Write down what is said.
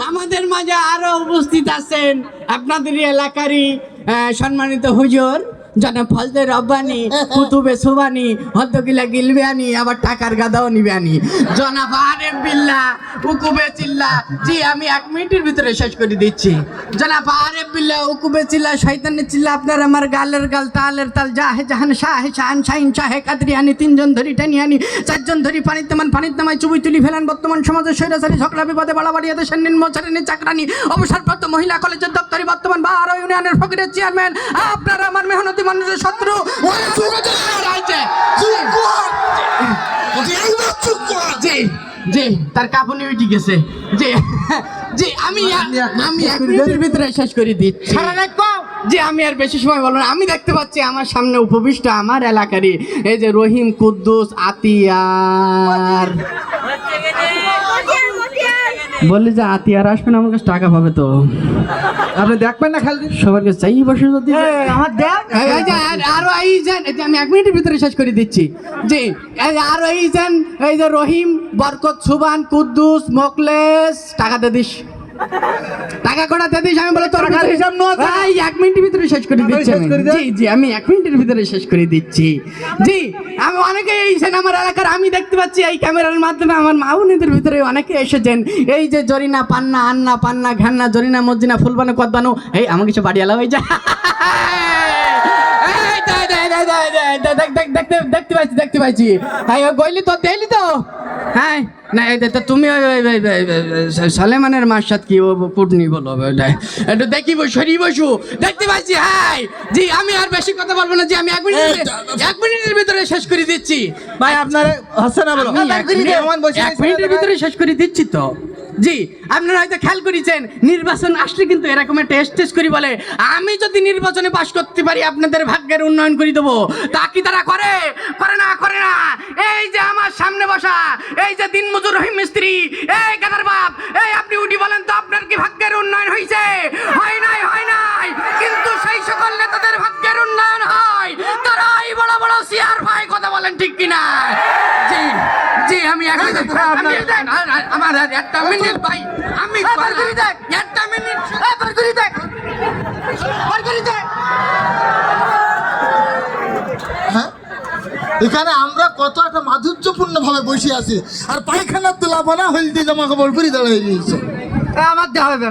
আমাদের মাঝে আরও উপস্থিত আছেন আপনাদের এলাকারই সম্মানিত হুজুর। জনাব ফজলে রব্বানি, কুতুবে সুবানি হদ্দগিলা গিলবিয়ানি, আবার টাকার গাদাও নিবানি জনাব আরেফ বিল্লা উকুবে চিল্লা। জি, আমি এক মিনিটের ভিতরে শেষ করে দিচ্ছি। জনাব আরেফ বিল্লা উকুবে চিল্লা, শয়তানের চিল্লা, আপনার আমার গালের গাল, তালের তাল, জাহে জাহান, শাহে শাহান, শাহিন, শাহে আনি তিনজন ধরি টানি আনি, চারজন ধরি পানির তেমান, পানির তুলি ফেলান, বর্তমান সমাজে স্বৈরাচারী, ঝগড়া বিপদে বাড়াবাড়ি দেশের নিম্ন শ্রেণির চাকরানি অবসরপ্রাপ্ত মহিলা কলেজের দপ্তরি, বর্তমান বারো ইউনিয়নের ফকিরের চেয়ারম্যান, আপনারা আমার মেহনতি মানুষের শত্রু। জি। তার কাপুনি উঠে গেছে। জি জি আমি আমি এক মিনিটের ভিতরে শেষ করে দিচ্ছি জি। আমি আর বেশি সময় বলব না। আমি দেখতে পাচ্ছি আমার সামনে উপবিষ্ট আমার এলাকারই এই যে রহিম কুদ্দুস আতিয়ার। বললি যে আতিয়ার আসবেন আমার কাছে টাকা পাবে তো। আপনি দেখবেন না খালি? সবার কাছে চাই বসে যদি আমার দেখ। এই- এই যে আর- এই যে এই আমি এক মিনিটের ভিতরে শেষ করে দিচ্ছি। জি এই যে আরও এই যান এই যে রহিম বরকত সুবান কুদ্দুস মোকলেস টাকা দিয়ে দিস। টাকা কটা দিস আমি বলে তোর টাকার হিসাব তো? এই এক মিনিটের ভিতরে শেষ করে দিচ্ছি আমি। জি জি আমি এক মিনিটের ভিতরে শেষ করে দিচ্ছি। জি আমি অনেকে এইছেন আমার এলাকার আমি দেখতে পাচ্ছি এই ক্যামেরার মাধ্যমে আমার মাউনিদের ভিতরে অনেকে এসেছেন। এই যে জরিনা পান্না আন্না পান্না ঘান্না জরিনা মজ্জিনা ফুলবানো কদবানো এই আমার কিছু বাড়ি এলাও এই যে এই দে- দে- দে- দে- দে- দে- দেখ- দেখ- দেখতে- পাচ্ছি দেখতে পাচ্ছি ও গইলি তো দেখলি তো। হ্যাঁ না এটা তো তুমি সলেমানের মার সাথে কি পুটনি বলো একটু দেখি বসু সরি বসু দেখতে পাচ্ছি হ্যাঁ জি আমি আর বেশি কথা বলব না জি আমি এক মিনিট এক মিনিটের ভিতরে শেষ করে দিচ্ছি। ভাই আপনার হাসান বলো মিনিট- এক মিনিটের ভিতরে শেষ করে দিচ্ছি তো। জি, আপনারা হয়তো খেয়াল করেছেন, নির্বাচন আসলে কিন্তু এরকম টেস্ট টেস্ট করি বলে, আমি যদি নির্বাচনে পাশ করতে পারি, আপনাদের ভাগ্যের উন্নয়ন করে দেবো। তা কি তারা করে? করে না করে না। এই যে আমার সামনে বসা, এই যে দিন মজুর রহিম মিস্ত্রি, এই গাদার বাপ, এই আপনি উঠি বলেন তো, আপনার কি ভাগ্যের উন্নয়ন হয়েছে হয় নাই হয় নাই। কিন্তু সেই সকল নেতাদের ভাগ্যের উন্নয়ন হয়। তারাই বড় বড়, সিয়ার ভাই, কথা বলেন ঠিক কিনা জি জি আমি এক মিনিট আমি আর- আর- আমার একটা মিনিট ভাই। আমি একটা মিনিট। হ্যাঁ এখানে আমরা কত একটা মাধুর্যপূর্ণ ভাবে বসে আছি। আর পায়খানার তোলা না হলদি জামা কাপড় পরি দাঁড়িয়ে গিয়েছে আমার দেওয়া হবে।